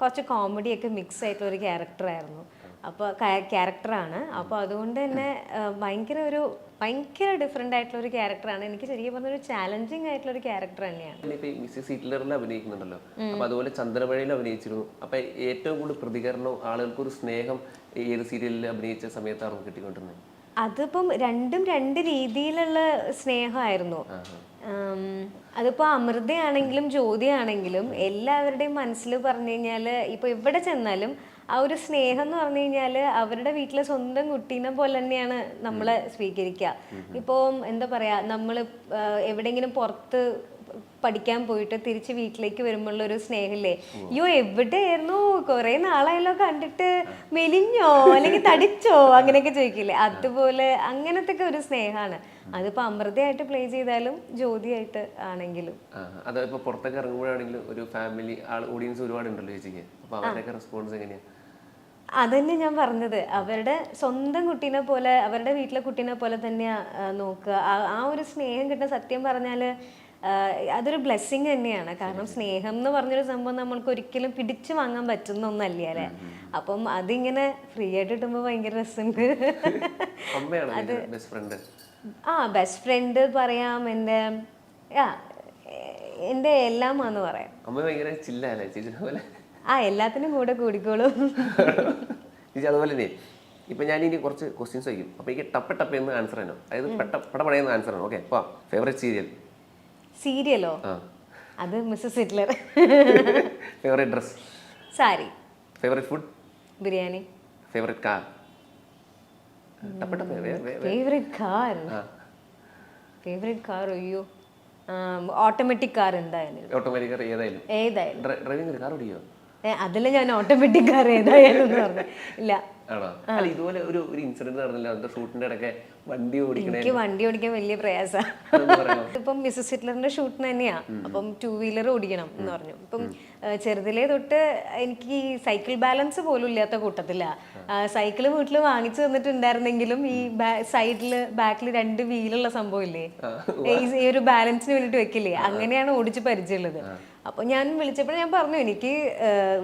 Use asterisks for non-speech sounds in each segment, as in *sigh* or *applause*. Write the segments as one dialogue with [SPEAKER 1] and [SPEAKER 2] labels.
[SPEAKER 1] കുറച്ച് കോമഡിയൊക്കെ മിക്സ് ആയിട്ടുള്ള ഒരു ക്യാരക്ടറായിരുന്നു അപ്പോൾ ക്യാരക്ടറാണ് അപ്പോൾ അതുകൊണ്ട് തന്നെ ഭയങ്കര ഒരു ഭയങ്കര ഡിഫറെന്റ് ആയിട്ടുള്ള ഒരു ക്യാരക്ടറാണ് എനിക്ക് ശരിക്കും പറഞ്ഞ ഒരു ചാലഞ്ചിങ് ആയിട്ടുള്ള ഒരു ക്യാരക്ടർ തന്നെയാണ്.
[SPEAKER 2] മിസ്സിസ് ഹിറ്റ്ലറിൽ അഭിനയിക്കുന്നുണ്ടല്ലോ. അപ്പോൾ അതുപോലെ ചന്ദ്രമഴയിൽ അഭിനയിച്ചിരുന്നു. അപ്പോൾ ഏറ്റവും കൂടുതൽ പ്രതികരണം ആളുകൾക്ക് ഒരു സ്നേഹം ഏത് സീരിയലിൽ അഭിനയിച്ച സമയത്താണ് കിട്ടിക്കൊണ്ടിരുന്നത്?
[SPEAKER 1] അതിപ്പം രണ്ടും രണ്ട് രീതിയിലുള്ള സ്നേഹമായിരുന്നു. അതിപ്പോ അമൃതയാണെങ്കിലും ജ്യോതിയാണെങ്കിലും എല്ലാവരുടെയും മനസ്സിൽ പറഞ്ഞു കഴിഞ്ഞാൽ ഇപ്പൊ എവിടെ ചെന്നാലും ആ ഒരു സ്നേഹം എന്ന് പറഞ്ഞു കഴിഞ്ഞാൽ അവരുടെ വീട്ടിലെ സ്വന്തം കുട്ടീനെ പോലെ തന്നെയാണ് നമ്മളെ സ്വീകരിക്കുക. ഇപ്പോ എന്താ പറയാ നമ്മൾ എവിടെയെങ്കിലും പുറത്ത് പഠിക്കാൻ പോയിട്ട് തിരിച്ച് വീട്ടിലേക്ക് വരുമ്പോഴുള്ള ഒരു സ്നേഹമില്ലേ? അയ്യോ എവിടെയായിരുന്നു? കുറെ നാളായല്ലോ കണ്ടിട്ട്. മെലിഞ്ഞോ? അല്ലെങ്കിൽ *laughs* തടിച്ചോ? അങ്ങനെയൊക്കെ ചോദിക്കില്ലേ? അതുപോലെ അങ്ങനത്തെ ഒരു സ്നേഹമാണ്. അതിപ്പോ അമൃതയായിട്ട് പ്ലേ ചെയ്താലും ജ്യോതിയായിട്ട് ആണെങ്കിലും.
[SPEAKER 2] ആ, അത് ഇപ്പൊ പുറത്തൊക്കെ ഇറങ്ങുമ്പോഴാണെങ്കിലും ഒരു ഫാമിലി ആൾ ഓഡിയൻസ് ഒരുപാട് ഉണ്ടല്ലോ ചേച്ചിക്ക്. അപ്പൊ അവരുടെയൊക്കെ റെസ്പോൺസ് എങ്ങനെയാ?
[SPEAKER 1] അതന്നെ ഞാൻ പറഞ്ഞത്. അവരുടെ സ്വന്തം കുട്ടീനെ പോലെ അവരുടെ വീട്ടിലെ കുട്ടീനെ പോലെ തന്നെയാ നോക്കുക. ആ- ഒരു സ്നേഹം കിട്ടുന്ന സത്യം പറഞ്ഞാൽ ആ, അതൊരു ബ്ലെസ്സിങ് തന്നെയാണ്. കാരണം സ്നേഹം എന്ന് പറഞ്ഞൊരു സംഭവം നമ്മൾക്ക് ഒരിക്കലും പിടിച്ചു വാങ്ങാൻ പറ്റുന്ന ഒന്നല്ലേ അല്ലേ അപ്പം അതിങ്ങനെ ഫ്രീ ആയിട്ട് കിട്ടുമ്പോൾ ഭയങ്കര രസമുണ്ട്.
[SPEAKER 2] അത്
[SPEAKER 1] ആ ബെസ്റ്റ് ഫ്രണ്ട് പറയാം എന്റെ ആ എന്റെ എല്ലാമാന്ന് പറയാം.
[SPEAKER 2] അമ്മ ഭയങ്കര ചില്ലല്ലേ? ചേച്ചി പോലെ?
[SPEAKER 1] ആ എല്ലാത്തിനും കൂടെ കൂടിക്കോളും.
[SPEAKER 2] ചേച്ചി അതുപോലെ ഇപ്പൊ ഞാൻ ഇനി കുറച്ച് ക്വസ്റ്റ്യൻസ് ചോദിക്കും. അപ്പോൾ എനിക്ക് ടപ്പ് ടപ്പ് എന്ന് ആൻസർ ചെയ്യണം അതായത് പെട്ട പട പടയുന്ന ആൻസർ ആണോ ഓക്കെ അപ്പോൾ ഫേവറേറ്റ് സീരിയൽ
[SPEAKER 1] സീരിയലോ? അത് Mrs Hitler.
[SPEAKER 2] Favourite dress
[SPEAKER 1] sari.
[SPEAKER 2] Favourite food
[SPEAKER 1] biryani.
[SPEAKER 2] Favourite car
[SPEAKER 1] favourite car favourite car അയ്യോ. ഓട്ടോമാറ്റിക് കാർ എന്തായാലും.
[SPEAKER 2] ഓട്ടോമാറ്റിക് കാർ ഏതായാലും.
[SPEAKER 1] ഏതായാലും.
[SPEAKER 2] ഡ്രൈവിംഗ് കാർ ഓടിയോ
[SPEAKER 1] ഏ, അതിൽ ഞാൻ ഓട്ടോമാറ്റിക് കാർ ഏതായാലും പറഞ്ഞു. ഇല്ല.
[SPEAKER 2] അല്ല ഇതുപോലെ ഒരു ഒരു ഇൻസിഡന്റ് നടന്നില്ല. അന്നത്തെ ഷൂട്ടിന്റെ ഇടയ്ക്ക് വണ്ടി ഓടിക്കണേ
[SPEAKER 1] എനിക്ക് വണ്ടി ഓടിക്കാൻ വലിയ പ്രയാസമാണ് ഇപ്പം മിസ്സസ് ഹിറ്റ്ലറിന്റെ ഷൂട്ടിന് തന്നെയാ. അപ്പം ടൂ വീലർ ഓടിക്കണം എന്ന് പറഞ്ഞു. ഇപ്പം ചെറുതിലെ തൊട്ട് എനിക്ക് ഈ സൈക്കിൾ ബാലൻസ് പോലും ഇല്ലാത്ത കൂട്ടത്തില്ല സൈക്കിൾ വീട്ടിൽ വാങ്ങിച്ചു തന്നിട്ടുണ്ടായിരുന്നെങ്കിലും ഈ സൈഡിൽ ബാക്കിൽ രണ്ട് വീലുള്ള സംഭവം ഇല്ലേ? ഈ ഒരു ബാലൻസിന് വേണ്ടിട്ട് വെക്കില്ലേ? അങ്ങനെയാണ് ഓടിച്ച് പരിചയമുള്ളത്. അപ്പൊ ഞാൻ വിളിച്ചപ്പോൾ ഞാൻ പറഞ്ഞു എനിക്ക്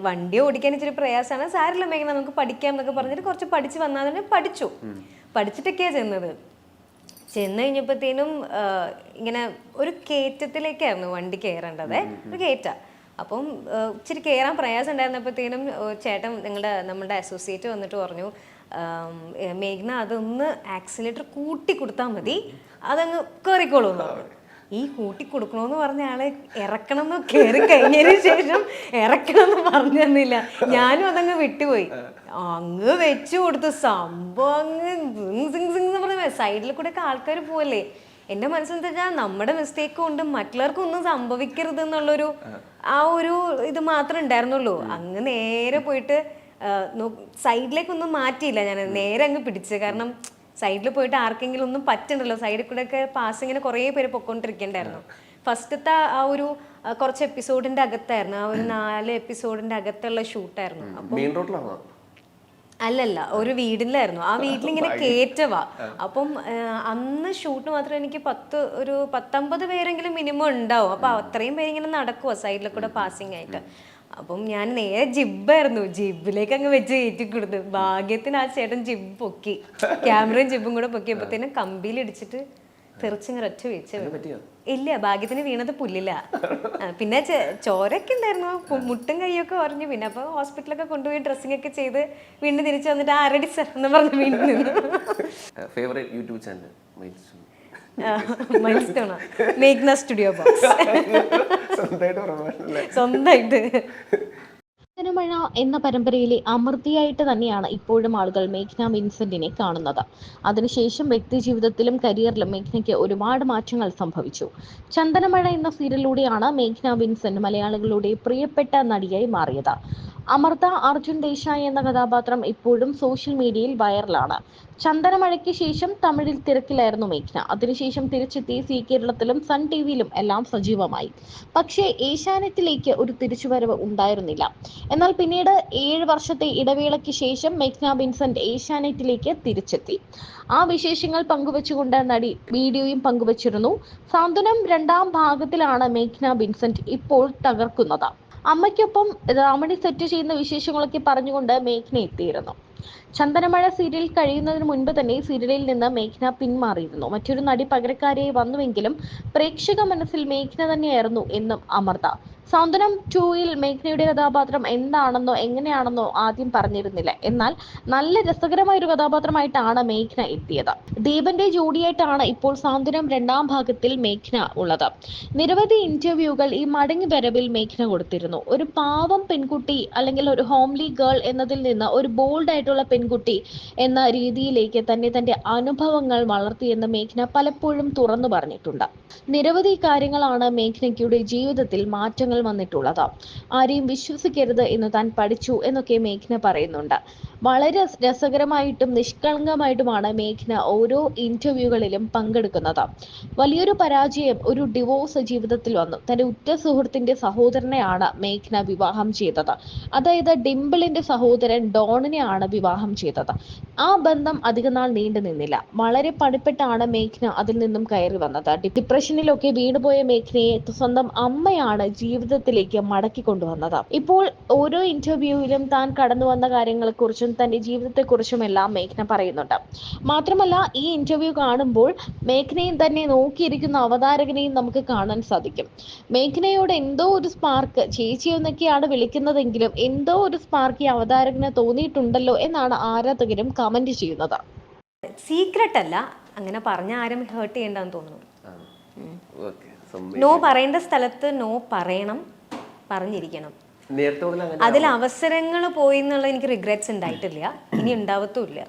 [SPEAKER 1] വണ്ടി ഓടിക്കാൻ ഇച്ചിരി പ്രയാസമാണ് സാരില്ല മേഘന നമുക്ക് പഠിക്കാം എന്നൊക്കെ പറഞ്ഞിട്ട് കുറച്ച് പഠിച്ച് വന്നാൽ തന്നെ പഠിച്ചു. പഠിച്ചിട്ടൊക്കെയാ ചെന്നത്. ചെന്ന് കഴിഞ്ഞപ്പോഴത്തേനും ഇങ്ങനെ ഒരു കയറ്റത്തിലേക്കായിരുന്നു വണ്ടി കയറേണ്ടത്. ഒരു കയറ്റ. അപ്പം ഇച്ചിരി കയറാൻ പ്രയാസം ഉണ്ടായിരുന്നപ്പോഴത്തേനും ചേട്ടൻ നിങ്ങളുടെ നമ്മുടെ അസോസിയേറ്റ് വന്നിട്ട് പറഞ്ഞു മേഘ്ന അതൊന്ന് ആക്സിലേറ്റർ കൂട്ടി കൊടുത്താൽ മതി. അതങ്ങ് കയറിക്കോളൂ ഈ കൂട്ടി കൊടുക്കണമെന്ന് പറഞ്ഞ ആളെ ഇറക്കണം എന്ന് കയറി കഴിഞ്ഞതിന് ശേഷം ഇറക്കണം എന്ന് പറഞ്ഞു തന്നില്ല. ഞാനും അതങ്ങ് വിട്ടുപോയി. അങ്ങ് വെച്ചു കൊടുത്തു. സംഭവം അങ്ങ് സിങ് എന്ന് പറഞ്ഞ സൈഡിൽ കൂടെ ഒക്കെ ആൾക്കാർ പോവല്ലേ? എന്റെ മനസ്സിൽ എന്താ വെച്ചാൽ നമ്മുടെ മിസ്റ്റേക്ക് കൊണ്ട് മറ്റുള്ളവർക്ക് ഒന്നും സംഭവിക്കരുത് എന്നുള്ളൊരു ആ ഒരു ഇത് മാത്രമേ ഉണ്ടായിരുന്നുള്ളൂ. അങ്ങ് നേരെ പോയിട്ട് സൈഡിലേക്കൊന്നും മാറ്റിയില്ല ഞാൻ നേരെ അങ്ങ് പിടിച്ച്. കാരണം സൈഡിൽ പോയിട്ട് ആർക്കെങ്കിലും ഒന്നും പറ്റണ്ടല്ലോ. സൈഡിൽ കൂടെ ഒക്കെ പാസ് കുറെ പേര് പൊക്കോണ്ടിരിക്കണ്ടായിരുന്നു ഫസ്റ്റത്തെ ആ ഒരു കുറച്ച് എപ്പിസോഡിന്റെ അകത്തായിരുന്നു. ആ ഒരു നാല് എപ്പിസോഡിന്റെ അകത്തുള്ള ഷൂട്ടായിരുന്നു.
[SPEAKER 2] റോഡിലാണോ
[SPEAKER 1] അല്ലല്ല ഒരു വീടിലായിരുന്നു ആ വീട്ടിലിങ്ങനെ കേറ്റവാ. അപ്പം അന്ന് ഷൂട്ട് മാത്രം എനിക്ക് പത്ത് ഒരു പത്തൊമ്പത് പേരെങ്കിലും മിനിമം ഉണ്ടാവും. അപ്പൊ അത്രയും പേരിങ്ങനെ നടക്കുവാ സൈഡിൽ കൂടെ പാസിങ് ആയിട്ട്. അപ്പം ഞാൻ നേരെ ജിബായിരുന്നു ജിബിലേക്ക് അങ്ങ് വെച്ച് കയറ്റി കൊടുത്തു. ഭാഗ്യത്തിന് ആ ചേട്ടൻ ജിബ് പൊക്കി. ക്യാമറയും ജിബും കൂടെ പൊക്കിയപ്പോഴത്തേനും കമ്പിയിൽ ഇടിച്ചിട്ട് തെറിച്ചിങ്ങനെ ഒറ്റ വീഴ്ച ഇല്ല ഭാഗ്യത്തിന് വീണത് പുല്ലില്ല പിന്നെ ചോരൊക്കെ ഉണ്ടായിരുന്നു. മുട്ടും കൈയൊക്കെ പറഞ്ഞു പിന്നെ അപ്പൊ ഹോസ്പിറ്റലൊക്കെ കൊണ്ടുപോയി ഡ്രസ്സിംഗ് ഒക്കെ ചെയ്ത് വീണ്ടും തിരിച്ചു വന്നിട്ട് ആരടി സർ എന്ന് പറഞ്ഞു വീണ്ടും
[SPEAKER 2] ഫേവറേറ്റ് യൂട്യൂബ് ചാനൽ
[SPEAKER 1] മൈൽസ്റ്റോൺ മേഘ്ന സ്റ്റുഡിയോ ബോക്സ്
[SPEAKER 2] സ്വന്തമായിട്ട് പറയാനല്ലേ
[SPEAKER 1] സ്വന്തമായിട്ട്.
[SPEAKER 3] മഴ എന്ന പരമ്പരയിലെ അമൃതിയായിട്ട് തന്നെയാണ് ഇപ്പോഴും ആളുകൾ മേഘ്ന വിൻസെന്റിനെ കാണുന്നത്. അതിനുശേഷം വ്യക്തി ജീവിതത്തിലും കരിയറിലും മേഘ്നയ്ക്ക് ഒരുപാട് മാറ്റങ്ങൾ സംഭവിച്ചു. ചന്ദനമഴ എന്ന സീരിയലിലൂടെയാണ് മേഘ്ന വിൻസെന്റ് മലയാളികളുടെ പ്രിയപ്പെട്ട നടിയായി മാറിയത്. അമൃത അർജുൻ ദേശായി എന്ന കഥാപാത്രം ഇപ്പോഴും സോഷ്യൽ മീഡിയയിൽ വൈറലാണ്. ചന്ദനമഴയ്ക്ക് ശേഷം തമിഴിൽ തിരക്കിലായിരുന്നു മേഘ്ന. അതിനുശേഷം തിരിച്ചെത്തി സി കേരളത്തിലും സൺ ടി വിയിലും എല്ലാം സജീവമായി. പക്ഷേ ഏഷ്യാനെറ്റിലേക്ക് ഒരു തിരിച്ചുവരവ് ഉണ്ടായിരുന്നില്ല. എന്നാൽ പിന്നീട് ഏഴ് വർഷത്തെ ഇടവേളയ്ക്ക് ശേഷം മേഘ്ന വിൻസെന്റ് ഏഷ്യാനെറ്റിലേക്ക് തിരിച്ചെത്തി. ആ വിശേഷങ്ങൾ പങ്കുവച്ചുകൊണ്ട് നടി വീഡിയോയും പങ്കുവച്ചിരുന്നു. സാന്ത്വനം രണ്ടാം ഭാഗത്തിലാണ് മേഘ്ന വിൻസെന്റ് ഇപ്പോൾ തകർക്കുന്നത്. അമ്മയ്ക്കൊപ്പം രാമണി സെറ്റ് ചെയ്യുന്ന വിശേഷങ്ങളൊക്കെ പറഞ്ഞുകൊണ്ട് മേഘ്ന എത്തിയിരുന്നു. ചന്ദനമഴ സീരിയൽ കഴിയുന്നതിന് മുൻപ് തന്നെ സീരിയലിൽ നിന്ന് മേഘ്ന പിന്മാറിയിരുന്നു. മറ്റൊരു നടി പകരക്കാരിയായി വന്നുവെങ്കിലും പ്രേക്ഷക മനസ്സിൽ മേഘ്ന തന്നെയായിരുന്നു എന്നും അമൃത. സൗന്ദര്യം ടൂയിൽ മേഘ്നയുടെ കഥാപാത്രം എന്താണെന്നോ എങ്ങനെയാണെന്നോ ആദ്യം പറഞ്ഞിരുന്നില്ല. എന്നാൽ നല്ല രസകരമായ ഒരു കഥാപാത്രമായിട്ടാണ് മേഘ്ന എത്തിയത്. ദീപന്റെ ജോഡിയായിട്ടാണ് ഇപ്പോൾ സൗന്ദര്യം രണ്ടാം ഭാഗത്തിൽ മേഘ്ന ഉള്ളത്. നിരവധി ഇന്റർവ്യൂകൾ ഈ മടങ്ങി വരവിൽ മേഘ്ന കൊടുത്തിരുന്നു. ഒരു പാവം പെൺകുട്ടി അല്ലെങ്കിൽ ഒരു ഹോംലി ഗേൾ എന്നതിൽ നിന്ന് ഒരു ബോൾഡ് ആയിട്ടുള്ള പെൺകുട്ടി എന്ന രീതിയിലേക്ക് തന്നെ തന്റെ അനുഭവങ്ങൾ വളർത്തിയെന്ന് മേഘ്ന പലപ്പോഴും തുറന്നു പറഞ്ഞിട്ടുണ്ട്. നിരവധി കാര്യങ്ങളാണ് മേഘ്നയ്ക്കുടെ ജീവിതത്തിൽ മാറ്റങ്ങൾ വന്നിട്ടുള്ളത്. ആരെയും വിശ്വസിക്കരുത് എന്ന് താൻ പഠിച്ചു എന്നൊക്കെ മേഘ്ന പറയുന്നുണ്ട്. വളരെ രസകരമായിട്ടും നിഷ്കളങ്കമായിട്ടുമാണ് മേഘ്ന ഓരോ ഇന്റർവ്യൂകളിലും പങ്കെടുക്കുന്നത്. വലിയൊരു പരാജയം ഒരു ഡിവോഴ്സ് ജീവിതത്തിൽ വന്നു. തന്റെ ഉറ്റ സുഹൃത്തിന്റെ സഹോദരനെയാണ് മേഘ്ന വിവാഹം ചെയ്തത്. അതായത് ഡിംപിളിന്റെ സഹോദരൻ ഡോണിനെയാണ് വിവാഹം ചെയ്തത്. ആ ബന്ധം അധികനാൾ നീണ്ടു നിന്നില്ല. വളരെ പണിപ്പെട്ടാണ് മേഘ്ന അതിൽ നിന്നും കയറി വന്നത്. ഡിപ്രഷനിലൊക്കെ വീണുപോയ മേഘ്നയെ സ്വന്തം അമ്മയാണ് ജീവിതത്തിലേക്ക് മടക്കി കൊണ്ടുവന്നത്. ഇപ്പോൾ ഓരോ ഇന്റർവ്യൂവിലും താൻ കടന്നു വന്ന കാര്യങ്ങളെക്കുറിച്ചും തന്റെ ജീവിതത്തെക്കുറിച്ചും എല്ലാം മേഘ്ന പറയുന്നുണ്ട്. മാത്രമല്ല ഈ ഇന്റർവ്യൂ കാണുമ്പോൾ മേഘ്നയും തന്നെ നോക്കിയിരിക്കുന്ന അവതാരകനെയും നമുക്ക് കാണാൻ സാധിക്കും. മേഘ്നയോട് എന്തോ ഒരു സ്പാർക്ക് ചേച്ചി എന്നൊക്കെയാണ് വിളിക്കുന്നതെങ്കിലും എന്തോ ഒരു സ്പാർക്ക് ഈ അവതാരകന് തോന്നിയിട്ടുണ്ടല്ലോ എന്നാണ് ആരാധകരും കമന്റ് ചെയ്യുന്നത്.
[SPEAKER 1] സീക്രട്ട് അല്ല അങ്ങനെ പറഞ്ഞ ആരും ഹേർട്ട് ചെയ്യണ്ടെന്ന് തോന്നുന്നു.
[SPEAKER 2] ഓക്കെ
[SPEAKER 1] നോ പറയേണ്ട സ്ഥലത്ത് നോ പറയണം പറഞ്ഞിരിക്കണം. അതിൽ അവസരങ്ങൾ പോയി എന്നുള്ള എനിക്ക് റിഗ്രറ്റ്സ് ഉണ്ടായിട്ടില്ല. ഇനി ഉണ്ടാവത്തുമില്ല.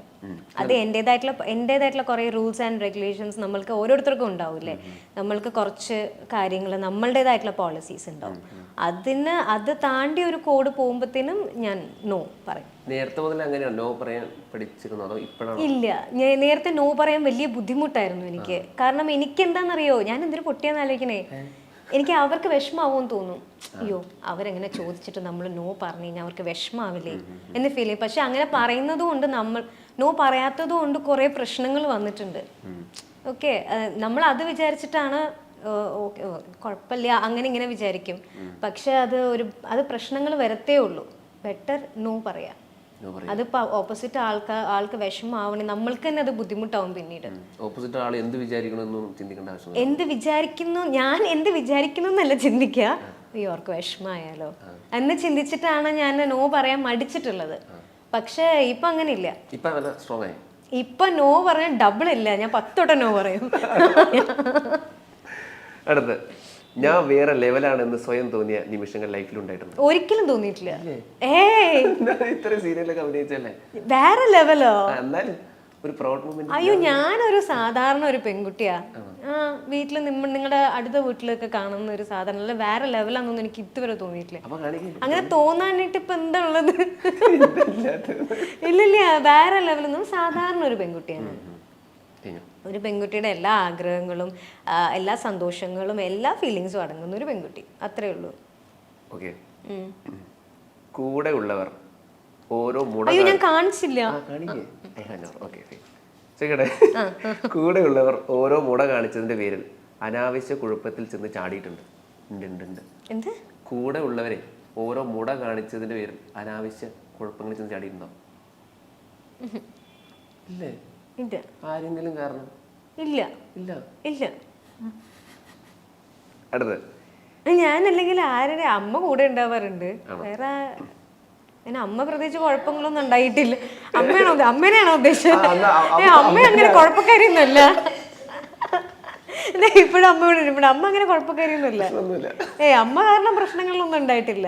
[SPEAKER 1] അത് എന്റെതായിട്ടുള്ള എന്റെതായിട്ടുള്ള കുറേ റൂൾസ് ആൻഡ് റെഗുലേഷൻസ് നമ്മൾക്ക് ഓരോരുത്തർക്കും ഉണ്ടാവില്ലേ? നമ്മൾക്ക് കുറച്ച് കാര്യങ്ങൾ നമ്മളുടേതായിട്ടുള്ള പോളിസീസ് ഉണ്ടാവും അതിന് അത് താണ്ടി ഒരു കോഡ് പോകുമ്പോഴത്തേനും ഞാൻ നോ പറയും.
[SPEAKER 2] നേരത്തെ മുതൽ അങ്ങനെയാണ് നോ പറയാൻ പഠിച്ചിരുന്നു? അതോ ഇപ്പോഴാണോ?
[SPEAKER 1] ഇല്ല. ഞാൻ നേരത്തെ നോ പറയാൻ വലിയ ബുദ്ധിമുട്ടായിരുന്നു എനിക്ക്. കാരണം എനിക്ക് എന്താണെന്നറിയോ ഞാൻ എന്തൊരു പൊട്ടിയാന്ന് ആലോചിക്കണേ എനിക്ക് അവർക്ക് വിഷമാവും തോന്നും. അയ്യോ അവരെങ്ങനെ ചോദിച്ചിട്ട് നമ്മൾ നോ പറഞ്ഞു കഴിഞ്ഞാൽ അവർക്ക് വിഷമാവില്ലേ? എന്ന് ഫീൽ ചെയ്യും. പക്ഷെ അങ്ങനെ പറയുന്നത് കൊണ്ട് നമ്മൾ നോ പറയാത്തത് കൊണ്ട് കുറേ പ്രശ്നങ്ങൾ വന്നിട്ടുണ്ട്. ഓക്കെ നമ്മൾ അത് വിചാരിച്ചിട്ടാണ് ഓക്കെ കുഴപ്പമില്ല അങ്ങനെ ഇങ്ങനെ വിചാരിക്കും. പക്ഷെ അത് ഒരു അത് പ്രശ്നങ്ങൾ വരത്തേ ഉള്ളൂ. ബെറ്റർ നോ പറയാം
[SPEAKER 2] നോ പറയാം.
[SPEAKER 1] അതിപ്പോ ഓപ്പോസിറ്റ് ആൾക്ക് ആൾക്ക് വിഷമാവണേ നമ്മൾക്ക് തന്നെ അത് ബുദ്ധിമുട്ടാവും പിന്നീട്.
[SPEAKER 2] ഓപ്പോസിറ്റ് ആൾ എന്ത് വിചാരിക്കണമെന്നും ചിന്തിക്കേണ്ട ആവശ്യം
[SPEAKER 1] എന്ത് വിചാരിക്കുന്നു ഞാൻ എന്ത് വിചാരിക്കുന്നു എന്നല്ല ചിന്തിക്കുക അയ്യോ അവർക്ക് വിഷമായാലോ എന്ന് ചിന്തിച്ചിട്ടാണ് ഞാൻ നോ പറയാൻ മടിച്ചിട്ടുള്ളത്. പക്ഷേ ഇപ്പൊ അങ്ങനെയില്ല.
[SPEAKER 2] ഇപ്പൊ
[SPEAKER 1] നോ പറഞ്ഞാൽ ഡബിൾ ഇല്ല. ഞാൻ പത്തോട്ടം നോ പറയും.
[SPEAKER 2] അടുത്ത്. ഞാൻ വേറെ ലെവലാണ് എന്ന് സ്വയം തോന്നിയ നിമിഷങ്ങൾ ലൈഫിൽ ഉണ്ടായിട്ടുണ്ട്.
[SPEAKER 1] ഒരിക്കലും തോന്നിയിട്ടില്ല. ഏയ്.
[SPEAKER 2] ഇത്രയും സീരിയലൊക്കെ അഭിനയിച്ചല്ലേ?
[SPEAKER 1] വേറെ ലെവലോ
[SPEAKER 2] എന്നാലും ഒരു പ്രൗഡ് മൂമെന്റ്
[SPEAKER 1] അയ്യോ ഞാനൊരു സാധാരണ ഒരു പെൺകുട്ടിയാ. ആ വീട്ടിൽ നിങ്ങൾ നിങ്ങളുടെ അടുത്ത വീട്ടിലൊക്കെ കാണുന്ന ഒരു സാധാരണ അല്ല വേറെ ലെവലാണെന്നൊന്നും എനിക്ക് ഇതുവരെ തോന്നിയിട്ടില്ല. അങ്ങനെ തോന്നാനായിട്ട് ഇപ്പൊ എന്താ ഉള്ളത് ഇല്ലില്ല വേറെ ലെവലൊന്നും സാധാരണ ഒരു പെൺകുട്ടിയാണ്. ഒരു പെൺകുട്ടിയുടെ എല്ലാ ആഗ്രഹങ്ങളും എല്ലാ സന്തോഷങ്ങളും എല്ലാ ഫീലിങ്സും അടങ്ങുന്ന ഒരു പെൺകുട്ടി. അത്രേ ഉള്ളൂ.
[SPEAKER 2] ഓക്കെ. കൂടെ ഉള്ളവർ ഓരോ മുട
[SPEAKER 1] അയ്യോ ഞാൻ കാണിച്ചില്ല.
[SPEAKER 2] കൂടെ ഉള്ളവർ ഓരോ മുട കാണിച്ചതിന്റെ പേരിൽ അനാവശ്യ കുഴപ്പത്തിൽ ചെന്ന് ചാടിയിട്ടുണ്ട്. ഉണ്ട് കൂടെ ഉള്ളവരെ ഓരോ മുട കാണിച്ചതിന്റെ പേരിൽ അനാവശ്യ കുഴപ്പങ്ങളിൽ ചെന്ന് ചാടിയിട്ടുണ്ടോ? ഇല്ലേ?
[SPEAKER 1] ഇല്ല.
[SPEAKER 2] ആരെങ്കിലും കാരണം?
[SPEAKER 1] ഇല്ല.
[SPEAKER 2] ഇല്ല.
[SPEAKER 1] ഇല്ല.
[SPEAKER 2] അടുത്ത്
[SPEAKER 1] ഞാനല്ലെങ്കിൽ ആരുടെ അമ്മ കൂടെ ഉണ്ടാവാറുണ്ട്. വേറെ പിന്നെ അമ്മ പ്രത്യേകിച്ച് കുഴപ്പങ്ങളൊന്നും ഉണ്ടായിട്ടില്ല. അമ്മയാണോ അമ്മേനെയാണോ ഉദ്ദേശിച്ചത്? അമ്മ അങ്ങനെ കുഴപ്പക്കാരിയൊന്നുമല്ല. ഇപ്പോഴും അമ്മ ഇവിടെ ഇവിടെ അമ്മ അങ്ങനെ കുഴപ്പക്കാരിയൊന്നുമില്ല.
[SPEAKER 2] ഒന്നുമില്ല
[SPEAKER 1] ഏ അമ്മ കാരണം പ്രശ്നങ്ങളൊന്നും ഉണ്ടായിട്ടില്ല.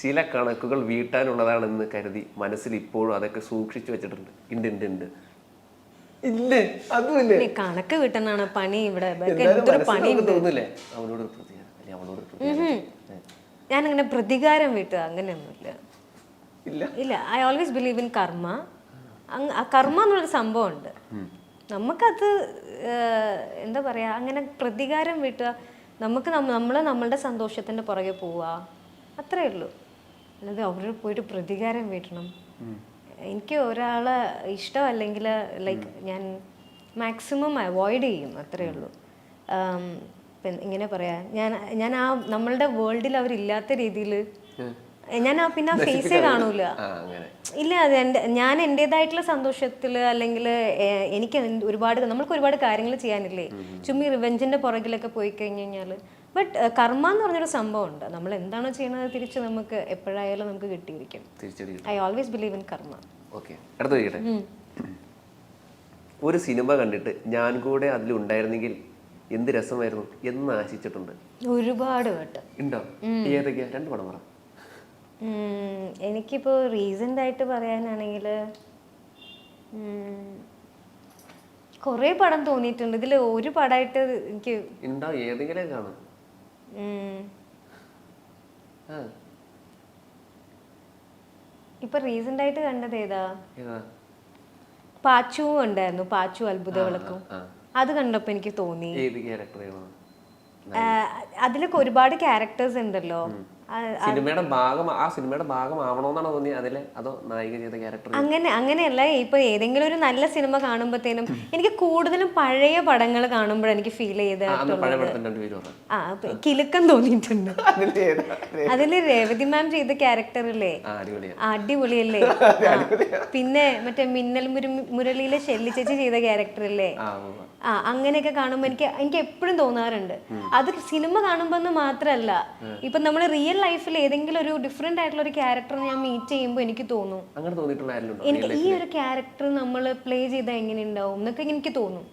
[SPEAKER 2] ചില കണക്കുകൾ വീട്ടാനുള്ളതാണെന്ന് കരുതി മനസ്സിൽ ഇപ്പോഴും അതൊക്കെ സൂക്ഷിച്ചു വെച്ചിട്ടുണ്ട്. ഉണ്ട് ഉണ്ട് ഉണ്ട് ഇല്ലേ? അതുമില്ലേ?
[SPEAKER 1] കണക്ക് വീട്ടെന്നാണ് പണി ഇവിടെ.
[SPEAKER 2] തോന്നില്ലേ അവനോട് പ്രതികാരം അവളോട്
[SPEAKER 1] ഞാൻ അങ്ങനെ പ്രതികാരം വീട്ടുക അങ്ങനെയൊന്നുമില്ല.
[SPEAKER 2] ഇല്ല?
[SPEAKER 1] ഇല്ല ഐ ഓൾവേസ് ബിലീവ് ഇൻ കർമ്മ കർമ്മ എന്നുള്ളൊരു സംഭവമുണ്ട്. നമുക്കത് എന്താ പറയാ അങ്ങനെ പ്രതികാരം വീട്ടുക. നമുക്ക് നമ്മൾ നമ്മളുടെ സന്തോഷത്തിന്റെ പുറകെ പോവുക. അത്രേ ഉള്ളൂ. അല്ലാതെ അവർ പോയിട്ട് പ്രതികാരം വീട്ടണം. എനിക്ക് ഒരാളെ ഇഷ്ടമല്ലെങ്കിൽ ലൈക്ക് ഞാൻ മാക്സിമം അവോയ്ഡ് ചെയ്യും അത്രേ ഉള്ളൂ. ഇങ്ങനെ പറയാ. ഞാൻ ഞാൻ ആ നമ്മളുടെ വേൾഡിൽ അവരില്ലാത്ത രീതിയിൽ ഞാൻ ആ പിന്നെ ആ ഫേസേ കാണൂല. ഇല്ല അത് എന്റെ ഞാൻ എന്റെതായിട്ടുള്ള സന്തോഷത്തിൽ അല്ലെങ്കിൽ എനിക്ക് ഒരുപാട് നമ്മൾക്ക് ഒരുപാട് കാര്യങ്ങൾ ചെയ്യാനില്ലേ? ചുമ്മി റിവെഞ്ചിന്റെ പുറകിലൊക്കെ പോയി കഴിഞ്ഞു കഴിഞ്ഞാൽ ബട്ട് കർമ്മ എന്ന് പറഞ്ഞൊരു സംഭവം ഉണ്ട് നമ്മൾ എന്താണോ ചെയ്യുന്നത് തിരിച്ച് നമുക്ക് എപ്പോഴായാലും നമുക്ക് കിട്ടിയിരിക്കും. I always believe in karma.
[SPEAKER 2] Okay അടുത്ത ചോദിക്കട്ടെ? ഒരു സിനിമ കണ്ടിട്ട് ഞാൻ കൂടെ അതിലുണ്ടായിരുന്നെങ്കിൽ എന്ത് രസമായിരുന്നു എന്ന് ആശിച്ചിട്ടുണ്ട്?
[SPEAKER 1] ഒരുപാട് വട്ടം.
[SPEAKER 2] ഉണ്ടോ? ഏതൊക്കെയാ? രണ്ട് പടം പറ.
[SPEAKER 1] എനിക്കിപ്പോൾ റീസെന്റ് ആയിട്ട് പറയാനാണെങ്കിൽ കുറേ പടം തോന്നിയിട്ടുണ്ട്. ഇതിൽ ഒരു പടമായിട്ട് എനിക്ക്
[SPEAKER 2] ഉണ്ടോ? ഏതെങ്കിലും കാണും.
[SPEAKER 1] ഇപ്പൊ റീസെന്റ് ആയിട്ട് കണ്ടത് ഏതാ? പാച്ചു ഉണ്ടായിരുന്നു പാച്ചു അത്ഭുത വിളക്കും അത് കണ്ടപ്പോ എനിക്ക് തോന്നി. അതിലൊക്കെ ഒരുപാട് ക്യാരക്ടേഴ്സ് ഉണ്ടല്ലോ.
[SPEAKER 2] സിനിമയുടെ ഭാഗം ആ സിനിമയുടെ ഭാഗമാവണോന്നാണോ തോന്നിയത് അതിലെ അതോ നായിക ചെയ്ത ക്യാരക്ടർ
[SPEAKER 1] അങ്ങനെ അങ്ങനെയല്ല. ഇപ്പൊ ഏതെങ്കിലും ഒരു നല്ല സിനിമ കാണുമ്പോഴത്തേനും എനിക്ക് കൂടുതലും പഴയ പടങ്ങൾ കാണുമ്പോഴാണ് എനിക്ക് ഫീൽ
[SPEAKER 2] രണ്ട്
[SPEAKER 1] ആ കിലുക്കം തോന്നിയിട്ടുണ്ട്.
[SPEAKER 2] അതിലെ
[SPEAKER 1] രേവതി മാം ചെയ്ത ക്യാരക്ടറില്ലേ? അടിപൊളിയല്ലേ? *laughs* പിന്നെ മറ്റേ മിന്നൽ മുരു- മുരളിയിലെ ഷെല്ലി ചേച്ചി ചെയ്ത ക്യാരക്ടറില്ലേ?
[SPEAKER 2] ആ
[SPEAKER 1] അങ്ങനെയൊക്കെ കാണുമ്പോൾ എനിക്ക് എനിക്ക് എപ്പോഴും തോന്നാറുണ്ട്. അത് സിനിമ കാണുമ്പോൾ മാത്രല്ല. മാത്രമല്ല ഇപ്പൊ നമ്മൾ റിയൽ ലൈഫിൽ ഏതെങ്കിലും ഒരു ഡിഫറെന്റ് ആയിട്ടുള്ള ഒരു ക്യാരക്ടർ ഞാൻ മീറ്റ് ചെയ്യുമ്പോൾ എനിക്ക് തോന്നും.
[SPEAKER 2] അങ്ങനെ തോന്നിയിട്ടുള്ള ആരെങ്കിലും ഉണ്ടോ?
[SPEAKER 1] എനിക്ക് ഈ ഒരു ക്യാരക്ടർ നമ്മൾ പ്ലേ ചെയ്താൽ എങ്ങനെ ഉണ്ടാവും എന്നൊക്കെ എനിക്ക് തോന്നും.